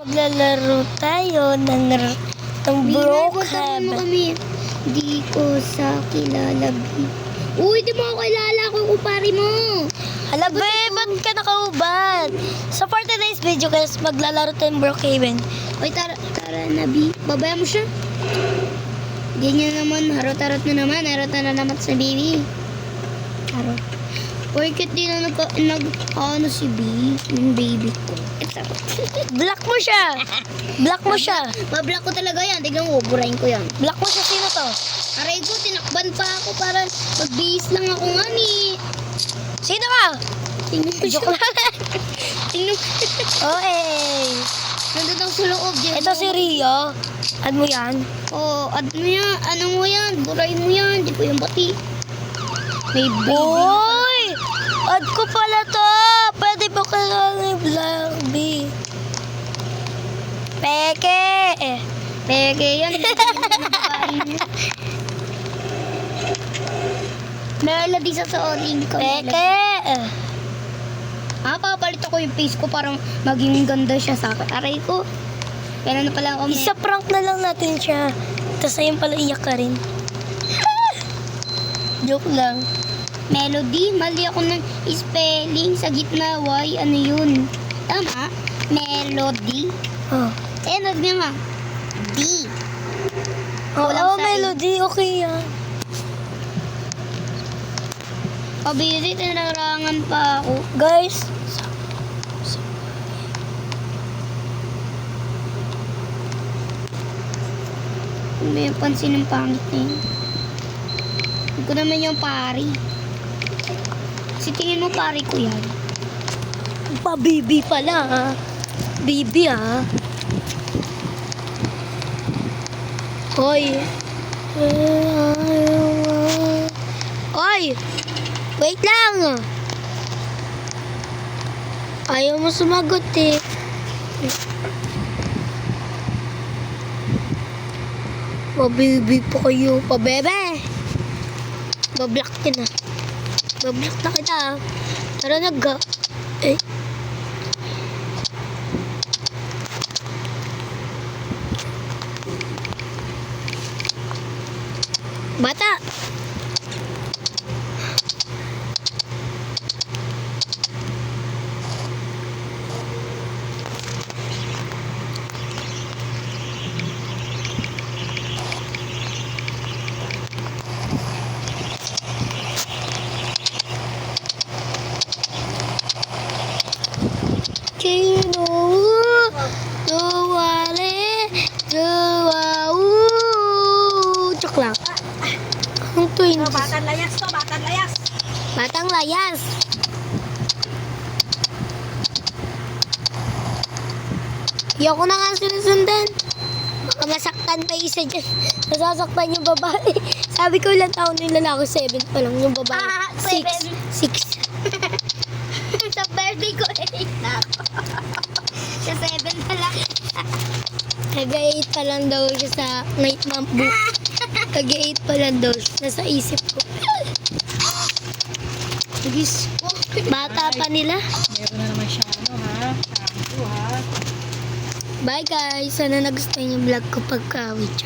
Maglalaro tayo ng, ng Bro, mo Brookhaven. kami. Di ko sa kilala. Uy, di mo ako kilala ko, kupari mo. Hala, be, ba't ka nakaubad? So, for today's video, guys, maglalaro tayo ng Brookhaven. Uy, tara, tara na, B. Babaya mo siya. Ganyan naman, harot-harot na naman. Harot na naman sa baby. Harot. Porket di na nag, nag ano si B, yung baby ko. Ito. Block mo siya! Block mo siya! Bablock ko talaga yan. Tignan mo, burahin ko yan. Block mo siya. Sino to? Aray ko, tinakban pa ako para magbihis lang ako nga ni. Sino ka? Tingnan mo Joke lang. Tingnan mo. Okay. Nandun ako sa loob. Diyan. Ito si Rio. Add mo yan. Oo, oh, ano yan? Ano mo yan? Burahin mo yan. Di ko yung bati. May baby. Uy! Add ko pala to! Pwede ba kailangan yung Black B? Peke! Peke yan. Melody sa soling ko. Peke! Ah, papalit ako yung face ko para maging ganda siya sa akin. Aray ko. Kaya na pala ako. Isa prank na lang natin siya. Tapos ayun pala iyak ka rin. Joke lang. Melody, mali ako ng spelling sa gitna. Y, ano yun? Tama? Melody. Oh. Eh, nag nga. D. Oo, Kulang sa melody. Okay yan. Pabili, tinarangan pa ako. Guys, may pansin ng pangit na yun. Hindi ko naman yung pari. Kasi tingin mo pari ko yan. pa-bibi pala ha. Bibi ha. Hoy. Hoy! Wait lang! Ayaw mo sumagot eh. Pabibi po kayo. Pabebe! Bablock ka na. Bablock na kita. Tara nagga. Eh. Bata! Twins Batang layas to, batang layas. Batang layas Ayoko na nga sinusundan Baka masaktan pa isa dyan Nasasaktan yung babae Sabi ko ilang taon yung lalaki 7 pa lang Yung babae Ah, 6 seven. 6 sa birthday ko, 8 na ako. sa 7 pa lang. Taga-8 pa lang daw siya sa night mom book. Taga-8 pa lang daw siya. Nasa isip ko. Gis, bata pa nila. Meron na naman siya, ano ha? Shampoo ha? Bye guys. Sana nagustuhan yung vlog ko pagka-witch.